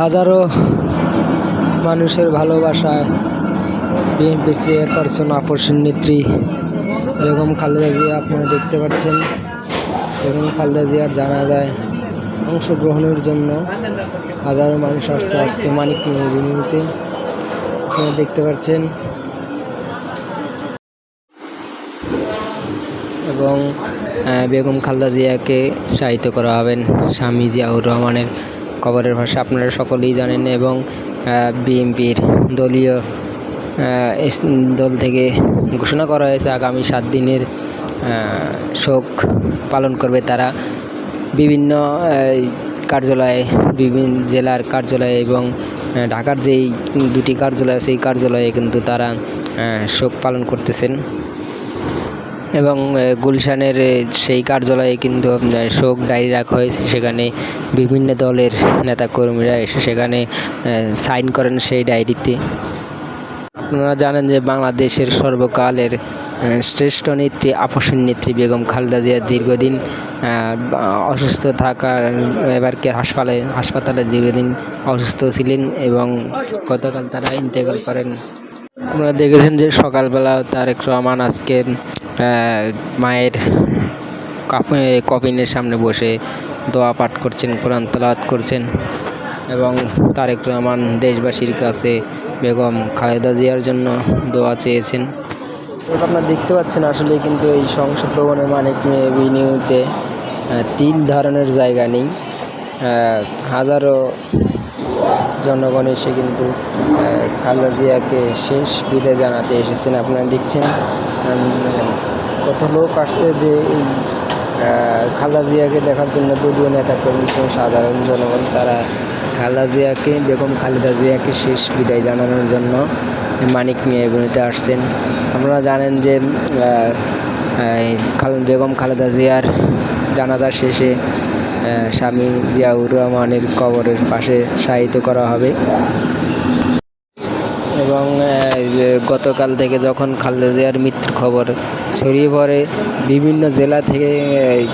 হাজারো মানুষের ভালোবাসায় বিএনপির চেয়ারপারসন আপসের নেত্রী বেগম খালেদা জিয়া, আপনারা দেখতে পাচ্ছেন। বেগম খালেদা জিয়ার জানাজায় অংশগ্রহণের জন্য হাজারো মানুষ আসছে আজকে মানিক বিনিতে আপনারা দেখতে পাচ্ছেন। এবং বেগম খালেদা জিয়াকে শায়িত করা হবেন স্বামী জিয়াউর রহমানের কবরের ভাষা আপনারা সকলেই জানেন এবং বিএনপির দলীয় দল থেকে ঘোষণা করা হয়েছে আগামী সাত দিনের শোক পালন করবে তারা। বিভিন্ন কার্যালয়ে, বিভিন্ন জেলার কার্যালয়ে এবং ঢাকার যেই দুটি কার্যালয় সেই কার্যালয়ে কিন্তু তারা শোক পালন করতেছেন। এবং গুলশানের সেই কার্যালয়ে কিন্তু শোক ডায়েরি রাখা হয়েছে। সেখানে বিভিন্ন দলের নেতাকর্মীরা এসে সেখানে সাইন করেন সেই ডায়েরিতে। আপনারা জানেন যে বাংলাদেশের সর্বকালের শ্রেষ্ঠ নেত্রী আপসের নেত্রী বেগম খালেদা জিয়া দীর্ঘদিন অসুস্থ থাকার এবারকে হাসপাতালে হাসপাতালে দীর্ঘদিন অসুস্থ ছিলেন এবং গতকাল তারা ইন্তেকাল করেন। আপনারা দেখেছেন যে সকালবেলা তারেক রহমান আজকে আহ, মায়ের কফিনের সামনে বসে দোয়া পাঠ করছেন, কোরআন তালাওয়াত করছেন এবং তারেক রহমান দেশবাসীর কাছে বেগম খালেদা জিয়ার জন্য দোয়া চেয়েছেন। আপনারা দেখতে পাচ্ছেন, আসলে কিন্তু এই সংসদ ভবনের মানিক এভিনিউতে তিন ধরনের জায়গা নেই। হাজারো জনগণ এসে কিন্তু খালেদা জিয়াকে শেষ বিদায় জানাতে এসেছেন। আপনারা দেখছেন কত লোক আসছে যে এই খালেদা জিয়াকে দেখার জন্য দলীয় নেতাকর্মী সহ সাধারণ জনগণ, তারা খালেদা জিয়াকে, বেগম খালেদা জিয়াকে শেষ বিদায় জানানোর জন্য মানিক মিয়া এভিনিউতে আসছেন। আপনারা জানেন যে বেগম খালেদা জিয়ার জানাজা শেষে স্বামী জিয়াউর রহমানের কবরের পাশে শায়িত করা হবে। এবং গতকাল থেকে যখন খালেদা জিয়ার মৃত্যুর খবর ছড়িয়ে পড়ে, বিভিন্ন জেলা থেকে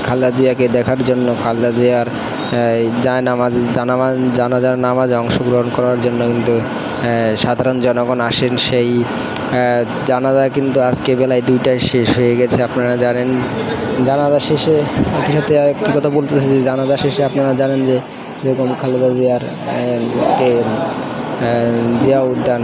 খালেদা জিয়াকে দেখার জন্য খালেদা জিয়ার যায় নামাজ জানামাজ জানাজার নামাজে অংশগ্রহণ করার জন্য কিন্তু সাধারণ জনগণ আসেন সেই জানাজা কিন্তু আজকে বেলায় দুইটায় শেষ হয়ে গেছে, আপনারা জানেন। জানাজা শেষে একই সাথে একটি কথা বলতেছে যে, জানাজা শেষে আপনারা জানেন যে, বেগম খালেদা জিয়ার জিয়া উদ্যান